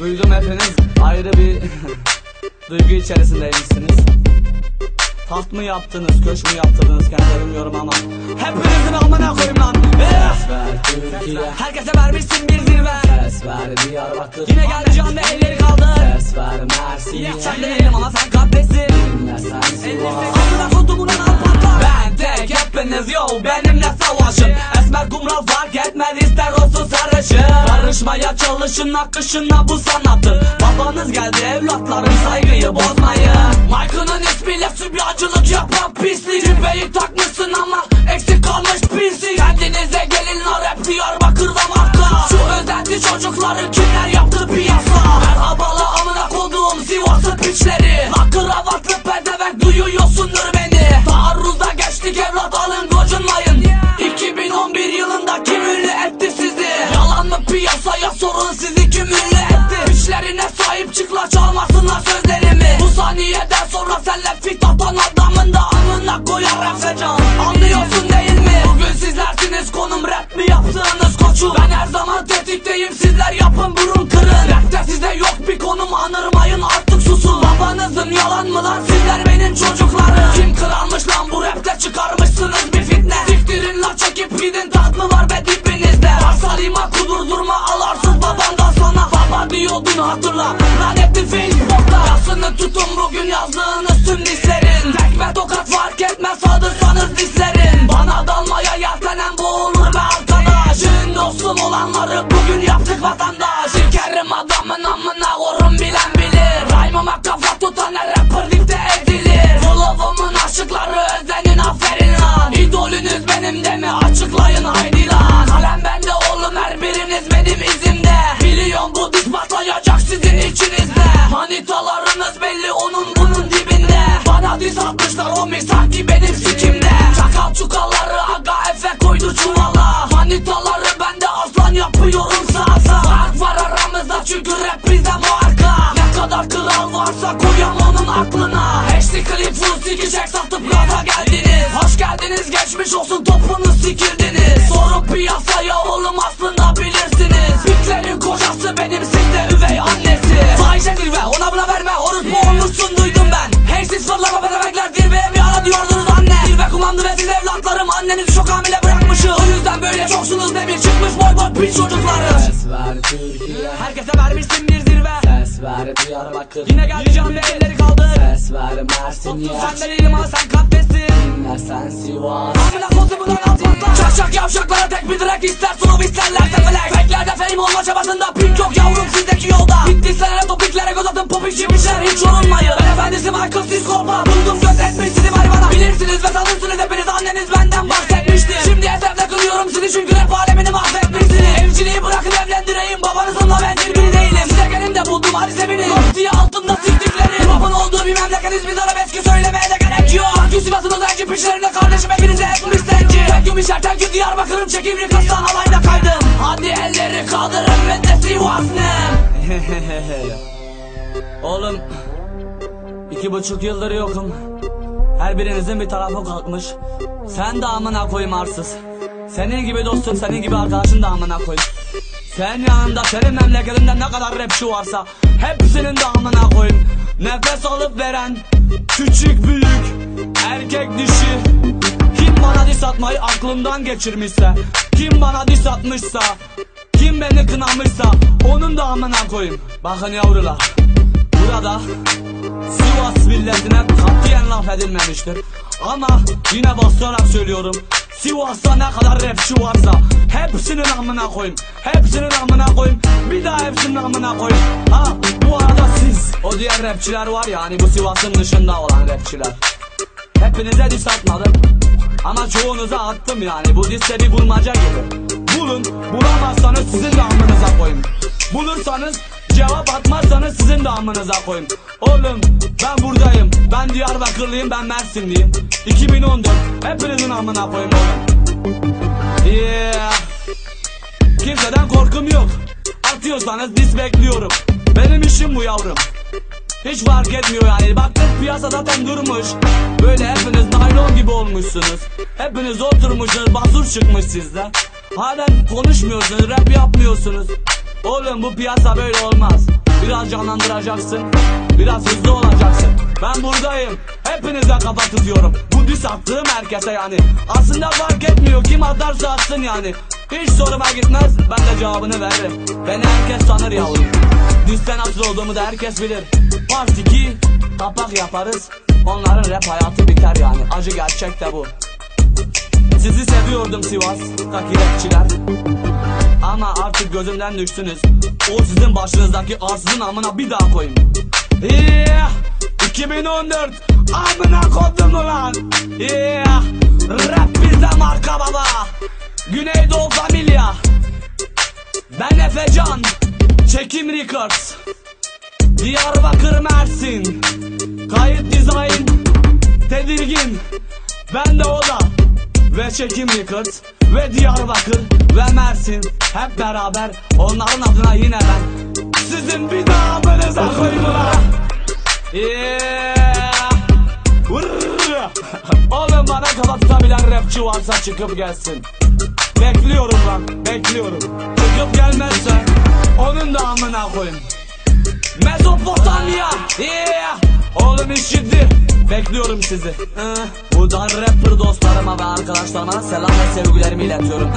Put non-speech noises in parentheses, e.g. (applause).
Duydum hepiniz ayrı bir (laughs) duygu içerisindeymişsiniz. Taht mı yaptınız, köş mü yaptırdınız kendi bilmiyorum ama. Hepinizin amına koyayım lan. Eh! Ses ver. Türkiye Herkese vermişsin bir zirve. Ses ver Diyarbakır. Yine geldi can ve elleri kaldır Ses ver Mersin'e. Sen de değilim ama sen kalptesin Dinle sen Sivas Amına kodumun al patla Ben tek hepiniz yo benimle Karışmaya çalışın akışına bu sanattır Babanız geldi evlatlarım saygıyı bozmayın. Mike'ının Piçlerine sahip çık la çalmasınlar sözlerimi. Bu saniyeden sonra senle fit atan adamın da amına koyar Efecan Anlıyorsun değil mi? Bugün sizlersiniz konum rap mi yaptığınız koçum? Ben her zaman tetikteyim hatırla. Lanetli Facebook'ta Yasını tutun bugün yazdığınız tüm dislerin Tekme tokat fark etmez saldırsanız dislerin Bana dalmaya yeltenen boğulur be arkadaş. Dün dostum olanları bugün yaptık vatandaş. İlkerim adamın amına Manitalarınız belli onun bunun dibinde. Bana diz atmışlar o misaki benim sikimde. Çakal çukalları aga efe koydu çuvala Manitaları bende aslan yapıyorum sağ sağ Fark var aramızda çünkü rap bize marka. Ne kadar kral varsa koyam onun aklına. Eşli klip full sikecek satıp gaza geldiniz. Hoş geldiniz geçmiş olsun topunuz sikirdiniz Sorup piyasaya oğlum aslında bilirsiniz. Bitlerin kocası benim sizde üvey annesi. Fahişe zirve ona piç çocukları Ses ver Türkiye. Herkese vermişsin bir zirve. Ses ver Diyarbakır. Yine geldi can ve elleri kaldır Ses ver Mersin'e Sen de değilim ama sen kalptesin Dinle sen Sivas. Amına kodumundan al patla Çak çak yavşaklara tek bir direk ister. Sunum isterlerse felek Fakelerde fame olma çabasında pink yok yavrum sizdeki yolda. Bitti senere topiklere göz atın popik çimişler hiç yorulmayın Ben efendisi Michael siz korkma Buldum göz etmişsiniz var bana Bilirsiniz ve sanırsınız hepiniz anneniz benden bahsetmişti Şimdi esefle kılıyorum sizi çünkü rap alemini mahvetmişsiniz Evciliği bırakın evlendireyim. Babanızınla ben biri değilim. Size gelim de buldum hadi sevinin Yok diye altında siktikleri Rapın olduğu bir memleketiz biz arabeski söylemeye de gerek yok. Sanki Sivas'ın özenci piçlerinde kardeşim hepinize etmiş zenci. Tek gün işer tek gün Diyarbakır'ım çekeyim Rikas'tan alayda kaydım Hadi elleri kaldırın ve de Sivas ne? (laughs) Oğlum iki buçuk yıldır yokum. Her birinizin bir tarafı kalkmış. Sen de amına koyayım arsız Senin gibi dostun senin gibi arkadaşın da amına koyayım Sen yanında senin memleketinde ne kadar rapçi varsa Hepsinin de amına koyayım Nefes alıp veren Küçük büyük Erkek dişi. Kim bana diss atmayı aklından geçirmişse Kim bana diss atmışsa Kim beni kınamışsa Onun da amına koyayım. Bakın yavrular Burada Sivas milletine katiyen laf edilmemiştir. Ama yine basarak söylüyorum. Sivas'ta ne kadar rapçi varsa hepsinin amına koyayım. Hepsinin amına koyayım. Bir daha hepsinin amına koyayım. Ha bu arada siz o diğer rapçiler var ya hani bu Sivas'ın dışında olan rapçiler. Hepinize diss atmadım. Ama çoğunuza attım yani. Bu disse bir bulmaca gibi. Amınıza koyayım. Oğlum ben buradayım. Ben Diyarbakırlıyım ben Mersinliyim. 2014 hepinizin amına koyayım oğlum. Yeah. Kimseden korkum yok. Atıyorsanız dis bekliyorum. Benim işim bu yavrum. Hiç fark etmiyor yani. Baktık piyasa zaten durmuş. Böyle hepiniz naylon gibi olmuşsunuz. Hepiniz oturmuşsunuz. Basur çıkmış sizden. Halen konuşmuyorsunuz. Rap yapmıyorsunuz. Oğlum bu piyasa böyle olmaz. Biraz canlandıracaksın Biraz hızlı olacaksın. Ben buradayım Hepinize kafa tutuyorum. Bu diss attığım herkese yani. Aslında fark etmiyor kim atarsa atsın yani. Hiç soruma gitmez ben de cevabını veririm. Beni herkes tanır yavrum. Disten nasıl olduğumu da herkes bilir. Part 2 Kapak yaparız. Onların rap hayatı biter yani. Acı gerçek de bu. Sizi seviyordum Sivas Kaki rapçiler Artık gözümden düştünüz. O sizin başınızdaki arsızın amına bir daha koyun Yeah. 2014 Amına kodum ulan Yeah. Rap bizde marka baba. Güneydoğu Familya Ben Efecan Çekim Records. Diyarbakır Mersin. Kayıt dizayn Tedirgin. Ben de o da. Ve Çekim Records Ve Diyarbakır Ve Mersin. Hep beraber Onların adına yine ben. Sizin bir daha amınıza koyayım ulan Yeah. Oğlum bana kafa tutabilen rapçi varsa çıkıp gelsin. Bekliyorum lan bekliyorum. Çıkıp gelmezse Onun da amına koyayım Mezopotamya yeah. Oğlum iş ciddi Bekliyorum sizi. Buradan rapper dostlarıma ve arkadaşlarıma selam ve sevgilerimi iletiyorum.